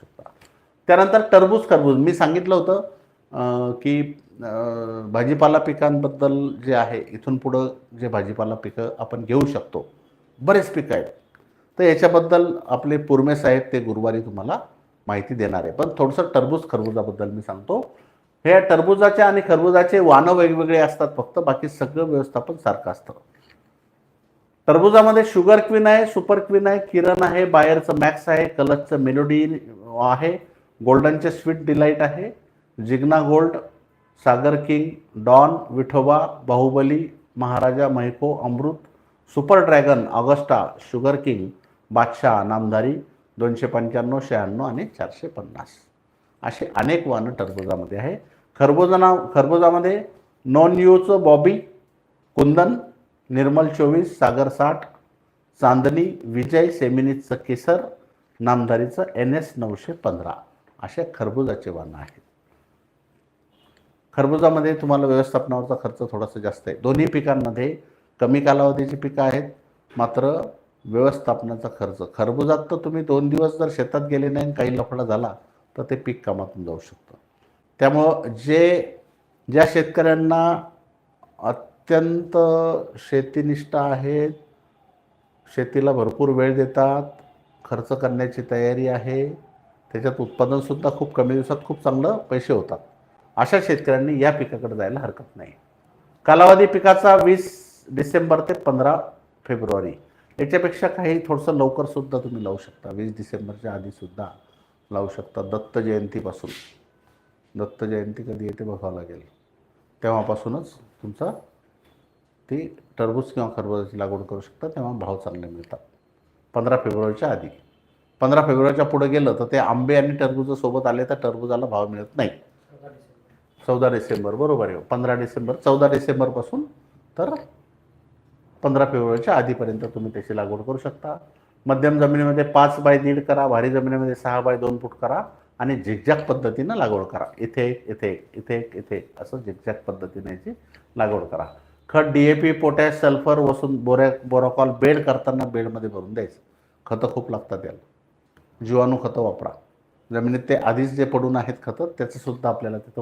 शकता. त्यानंतर टरबूज खरबूज. मी सांगितलं होतं की भाजीपाला पिकांबद्दल जे आहे इथून पुढं जे भाजीपाला पिकं आपण घेऊ शकतो बरेच पिकं आहेत. तर याच्याबद्दल आपले पूर्मे साहेब ते गुरुवारी तुम्हाला माहिती देणार आहे. पण थोडंसं टरबूज खरबुजाबद्दल मी सांगतो. हे टरबुजाचे आणि खरबुजाचे वाणं वेगवेगळे असतात फक्त बाकी सगळं व्यवस्थापन सारखं असतं. टरबुजामध्ये शुगर क्वीन आहे सुपर क्वीन आहे किरण आहे बायरचं मॅक्स आहे कलचचं मेलोडी आहे गोल्डनचे स्वीट डिलाईट आहे Jigna gold Sagar king don Vithoba Baahubali Maharaja Mahyco Amrit super dragon Augusta sugar king Badshah Namdhari दोनशे पंच्याण्णव शहाण्णव आणि चारशे पन्नास. असे अनेक वाहनं टरबुजामध्ये आहे. खरबुजा खरबुजामध्ये नॉन युचं बॉबी कुंदन निर्मल चोवीस सागर साठ चांदणी विजय सेमिनीचं केसर नामधारीचं एन एस नऊशे पंधरा. असे खरबुजाचे वाहनं आहेत. खरबुजामध्ये तुम्हाला व्यवस्थापनावरचा खर्च थोडासा जास्त आहे. दोन्ही पिकांमध्ये कमी कालावधीची पिकं आहेत मात्र व्यवस्थापनाचा खर्च. खरबुजात तर तुम्ही दोन दिवस जर शेतात गेले नाही काही लफडा झाला तर ते पीक कामातून जाऊ शकतं. त्यामुळं जे ज्या शेतकऱ्यांना अत्यंत शेतीनिष्ठ आहेत. शेतीला भरपूर वेळ देतात. खर्च करण्याची तयारी आहे. त्याच्यात उत्पादनसुद्धा खूप कमी दिवसात खूप चांगलं पैसे होतात. अशा शेतकऱ्यांनी या पिकाकडे जायला हरकत नाही. कालावधी पिकाचा वीस डिसेंबर ते पंधरा फेब्रुवारी. याच्यापेक्षा काही थोडंसं लवकरसुद्धा तुम्ही लावू शकता. वीस डिसेंबरच्या आधीसुद्धा लावू शकता. दत्त जयंतीपासून. दत्त जयंती कधी येते बघावं लागेल. तेव्हापासूनच तुमचा ती टरबूज किंवा खरबुजाची लागवड करू शकता तेव्हा भाव चांगले मिळतात. पंधरा फेब्रुवारीच्या आधी. पंधरा फेब्रुवारीच्या पुढे गेलं तर ते आंबे आणि टरबूजसोबत आले तर टरबुजाला भाव मिळत नाही. चौदा डिसेंबर बरोबर आहे हो. पंधरा डिसेंबर चौदा डिसेंबरपासून तर पंधरा फेब्रुवारीच्या आधीपर्यंत तुम्ही त्याची लागवड करू शकता. मध्यम जमिनीमध्ये पाच बाय दीड करा भारी जमिनीमध्ये सहा बाय दोन फूट करा आणि झिकझॅक पद्धतीनं लागवड करा. इथे एक इथे एक इथे एक इथे असं झिकझॅक पद्धतीने याची लागवड करा. खत D A P potash sulphur वसून बोऱ्या बोराकॉल बेड करताना बेडमध्ये भरून द्यायचं. खतं खूप लागतात याला. जीवाणू खतं वापरा. जमिनीत ते आधीच जे पडून आहेत खतं त्याचंसुद्धा आपल्याला तिथं